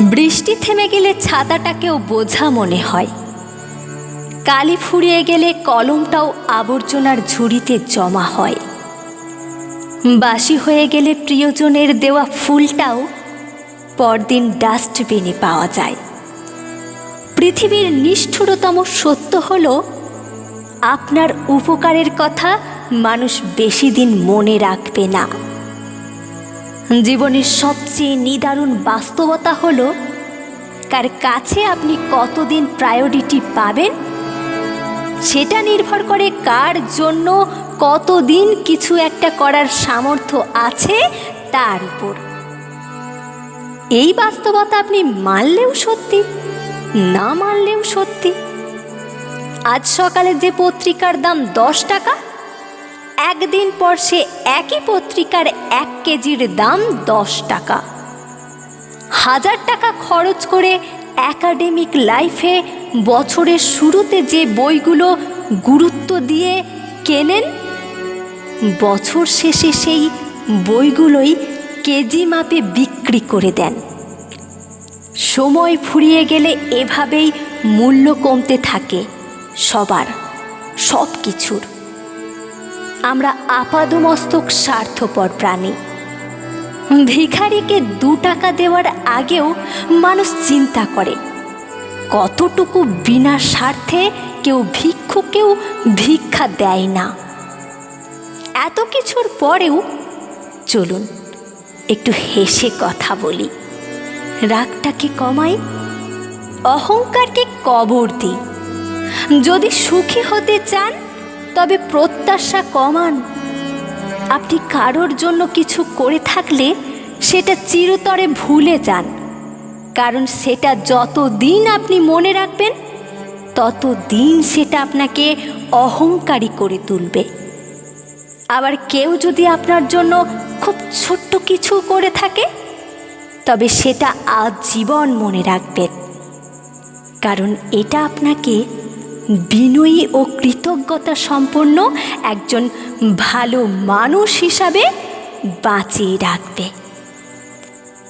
বৃষ্টি থেমে গেলে ছাতাটাকেও বোঝা মনে হয়। কালি ফুরিয়ে গেলে কলমটাও আবর্জনার ঝুড়িতে জমা হয়। বাসি হয়ে গেলে প্রিয়জনের দেওয়া ফুলটাও পরদিন ডাস্টবিনে পাওয়া যায়। পৃথিবীর নিষ্ঠুরতম সত্য হল, আপনার উপকারের কথা মানুষ বেশি দিন মনে রাখবে না। জীবনের সবচেয়ে নিদারুণ বাস্তবতা হল, কার কাছে আপনি কতদিন প্রায়োরিটি পাবেন, সেটা নির্ভর করে কার জন্য কতদিন কিছু একটা করার সামর্থ্য আছে তার উপর। এই বাস্তবতা আপনি মানলেও সত্যি, না মানলেও সত্যি। আজ সকালে যে পত্রিকার দাম দশ টাকা একদিন পর সে একই পত্রিকার এক কেজির দাম দশ টাকা। হাজার টাকা খরচ করে একাডেমিক লাইফে বছরের শুরুতে যে বইগুলো গুরুত্ব দিয়ে কেনেন, বছর শেষে সেই বইগুলোই কেজি মাপে বিক্রি করে দেন। সময় ফুরিয়ে গেলে এভাবেই মূল্য কমতে থাকে সবার সব কিছুর আমরা আপাদমস্তক স্বার্থপর প্রাণী। ভিখারিকে দু টাকা দেওয়ার আগেও মানুষ চিন্তা করে, কতটুকু বিনা স্বার্থে কেউ ভিক্ষুকেও ভিক্ষা দেয় না। এত কিছুর পরেও, চলুন, একটু হেসে কথা বলি। রাগটাকে কমাই, অহংকারকে কবর দিই। যদি সুখী হতে চান তবে প্রত্যাশা কমান। আপনি কারোর জন্য কিছু করে থাকলে সেটা চিরতরে ভুলে যান। কারণ সেটা যত দিন আপনি মনে রাখবেন তত দিন সেটা আপনাকে অহংকারী করে তুলবে। আবার কেউ যদি আপনার জন্য খুব ছোট্ট কিছু করে থাকে, তবে সেটা আজীবন মনে রাখবেন। কারণ এটা আপনাকে বিনয়ী ও কৃতজ্ঞতা সম্পন্ন একজন ভালো মানুষ হিসাবে বাঁচিয়ে রাখবে।